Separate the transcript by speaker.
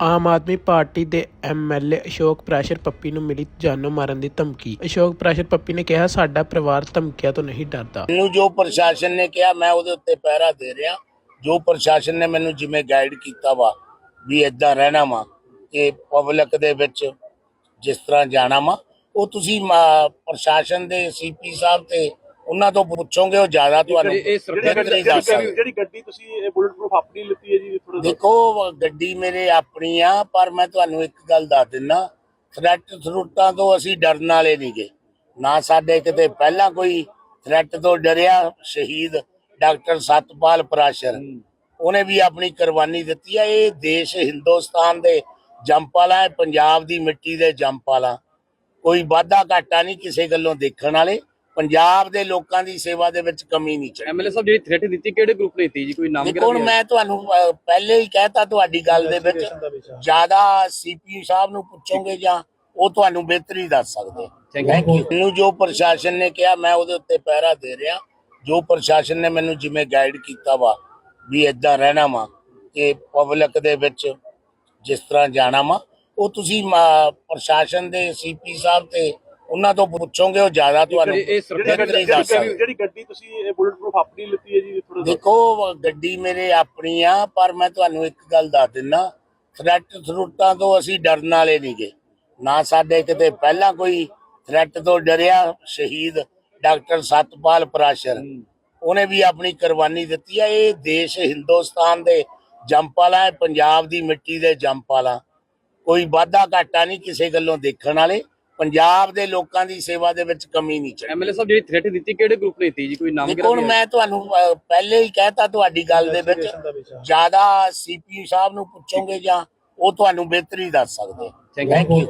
Speaker 1: ਆਮ Aadmi party ਦੇ MLA Ashok Prashar Pappi ਨੂੰ ਮਿਲੀ ਜਾਨੋਂ ਮਾਰਨ ਦੀ ਧਮਕੀ। ਅਸ਼ੋਕ ਪ੍ਰਾਸ਼ਰ ਪੱਪੀ ਨੇ ਕਿਹਾ, ਸਾਡਾ ਪਰਿਵਾਰ ਧਮਕੀਆਂ ਤੋਂ ਨਹੀਂ ਡਰਦਾ।
Speaker 2: ਮੈਨੂੰ ਜੋ ਪ੍ਰਸ਼ਾਸਨ ਨੇ ਕਿਹਾ, ਮੈਂ ਉਹਦੇ ਉੱਤੇ ਪਹਿਰਾ ਦੇ ਰਿਹਾ। ਜੋ ਪ੍ਰਸ਼ਾਸਨ ਨੇ ਮੈਨੂੰ ਜਿਵੇਂ ਗਾਈਡ ਕੀਤਾ ਵਾ, ਵੀ ਇਦਾਂ ਰਹਿਣਾ ਵਾ ਕਿ ਪਬਲਿਕ ਦੇ ਵਿੱਚ ਜਿਸ ਤਰ੍ਹਾਂ ਜਾਣਾ ਵਾ, ਉਹ ਤੁਸੀਂ ਮ- ਪ੍ਰਸ਼ਾਸਨ ਦੇ ਸੀਪੀ ਸਾਹਿਬ ਤੇ ਉਹਨਾਂ ਤੋਂ ਪੁੱਛੋਗੇ ਉਹ ਜ਼ਿਆਦਾ ਤੁਹਾਨੂੰ
Speaker 3: ਇਹ
Speaker 4: ਜਿਹੜੀ ਗੱਡੀ ਤੁਸੀਂ ਇਹ ਬੁਲਟ ਪ੍ਰੂਫ ਆਪਣੀ ਲਿੱਤੀ ਹੈ ਜੀ ਥੋੜਾ
Speaker 2: ਦੇਖੋ ਗੱਡੀ ਮੇਰੇ ਆਪਣੀ ਆ ਪਰ ਮੈਂ ਤੁਹਾਨੂੰ ਇੱਕ ਗੱਲ ਦੱਸ ਦਿੰਦਾ ਥ੍ਰੈਟ ਥਰੂਟਾਂ ਤੋਂ ਅਸੀਂ ਡਰਨ ਵਾਲੇ ਨਹੀਂਗੇ ਨਾ ਸਾਡੇ ਕਿਤੇ ਪਹਿਲਾਂ ਕੋਈ ਥ੍ਰੈਟ ਤੋਂ ਡਰਿਆ ਸ਼ਹੀਦ ਡਾਕਟਰ ਸਤਪਾਲ ਪਰਾਸ਼ਰ। ਉਹਨੇ ਵੀ ਆਪਣੀ ਕੁਰਬਾਨੀ ਦਿੱਤੀ ਆ। ਇਹ ਦੇਸ਼ ਹਿੰਦੁਸਤਾਨ ਦੇ ਜੰਪਾਲਾ ਹੈ ਪੰਜਾਬ ਦੀ ਮਿੱਟੀ ਦੇ ਜੰਪਾਲਾ ਕੋਈ ਵਾਧਾ ਘਾਟਾ ਨਹੀਂ ਕਿਸੇ ਗੱਲੋਂ ਦੇਖਣ ਵਾਲੇ। ਪੰਜਾਬ ਦੇ ਲੋਕਾਂ ਦੀ ਸੇਵਾ ਦੇ ਵਿੱਚ ਕਮੀ ਨਹੀਂ ਚਾਹੀਦੀ
Speaker 3: ਐਮਐਲਏ ਸਾਹਿਬ ਜਿਹੜੀ ਥ੍ਰੈਟ ਦਿੱਤੀ ਕਿਹੜੇ ਗਰੁੱਪ ਨੇ ਦਿੱਤੀ ਜੀ? ਕੋਈ ਨਾਮ
Speaker 2: ਦੇਖੋ ਹੁਣ ਮੈਂ ਤੁਹਾਨੂੰ ਅਹ, ਪਹਿਲੇ ਹੀ ਕਹਿਤਾ ਤੁਹਾਡੀ ਗੱਲ ਦੇ ਵਿੱਚ ਜ਼ਿਆਦਾ ਸੀਪੀ ਸਾਹਿਬ ਨੂੰ ਪੁੱਛੋਗੇ ਜਾਂ ਉਹ ਤੁਹਾਨੂੰ ਬਿਹਤਰੀ ਦੱਸ ਸਕਦੇ।
Speaker 3: Thank you.
Speaker 2: ਥੈਂਕ ਯੂ ਮੈਨੂੰ ਜੋ ਪ੍ਰਸ਼ਾਸਨ ਨੇ ਕਿਹਾ ਮੈਂ ਉਹਦੇ ਉੱਤੇ ਪਹਿਰਾ ਦੇ ਰਿਹਾ। ਜੋ ਪ੍ਰਸ਼ਾਸਨ ਨੇ ਮੈਨੂੰ ਜਿਵੇਂ ਗਾਈਡ ਕੀਤਾ ਵਾ ਵੀ ਇਦਾਂ ਰਹਿਣਾ ਵਾ ਕਿ ਪਬਲਿਕ ਦੇ ਵਿੱਚ ਜਿਸ ਤਰ੍ਹਾਂ ਜਾਣਾ ਵਾ ਉਹ ਤੁਸੀਂ ਮ- ਪ੍ਰਸ਼ਾਸਨ ਦੇ ਸੀਪੀ ਸਾਹਿਬ ਤੇ ਉਹਨਾਂ ਤੋਂ ਪੁੱਛੋਗੇ ਉਹ ਜ਼ਿਆਦਾ ਤੁਹਾਨੂੰ ਸਕਦੇ।
Speaker 4: ਜਿਹੜੀ ਗੱਡੀ ਤੁਸੀਂ ਇਹ ਬੁਲਟ ਪ੍ਰੂਫ ਆਪਣੀ ਲਿੱਤੀ ਹੈ ਜੀ ਥੋੜਾ
Speaker 2: ਦੇਖੋ ਗੱਡੀ ਮੇਰੇ ਆਪਣੀ ਆ ਪਰ ਮੈਂ ਤੁਹਾਨੂੰ ਇੱਕ ਗੱਲ ਦੱਸ ਦਿੰਦਾ ਥ੍ਰੈਟ ਥਰੂਟਾਂ ਤੋਂ ਅਸੀਂ ਡਰਨ ਵਾਲੇ ਨਹੀਂਗੇ ਨਾ ਸਾਡੇ ਕਿਤੇ ਪਹਿਲਾਂ ਕੋਈ ਥ੍ਰੈਟ ਤੋਂ ਡਰਿਆ ਸ਼ਹੀਦ ਡਾਕਟਰ ਸਤਪਾਲ ਪਰਾਸ਼ਰ। ਉਹਨੇ ਵੀ ਆਪਣੀ ਕੁਰਬਾਨੀ ਦਿੱਤੀ ਆ। ਇਹ ਦੇਸ਼ ਹਿੰਦੁਸਤਾਨ ਦੇ ਜੰਪਾਲਾ ਹੈ ਪੰਜਾਬ ਦੀ ਮਿੱਟੀ ਦੇ ਜੰਪਾਲਾ ਕੋਈ ਵਾਧਾ ਘਾਟਾ ਨਹੀਂ ਕਿਸੇ ਗੱਲੋਂ ਦੇਖਣ ਵਾਲੇ। ਪੰਜਾਬ ਦੇ ਲੋਕਾਂ ਦੀ ਸੇਵਾ ਦੇ ਵਿੱਚ ਕਮੀ ਨਹੀਂ ਚਾਹੀਦੀ
Speaker 3: ਐਮਐਲਏ ਸਾਹਿਬ ਜਿਹੜੀ ਥ੍ਰੈਟ ਦਿੱਤੀ ਕਿਹੜੇ ਗਰੁੱਪ ਨੇ ਦਿੱਤੀ ਜੀ? ਕੋਈ ਨਾਮ
Speaker 2: ਦੇਖੋ ਹੁਣ ਮੈਂ ਤੁਹਾਨੂੰ ਅਹ, ਪਹਿਲੇ ਹੀ ਕਹਿਤਾ ਤੁਹਾਡੀ ਗੱਲ ਦੇ ਵਿੱਚ ਜ਼ਿਆਦਾ ਸੀਪੀ ਸਾਹਿਬ ਨੂੰ ਪੁੱਛੋਗੇ ਜਾਂ ਉਹ ਤੁਹਾਨੂੰ ਬਿਹਤਰੀ ਦੱਸ ਸਕਦੇ. Thank you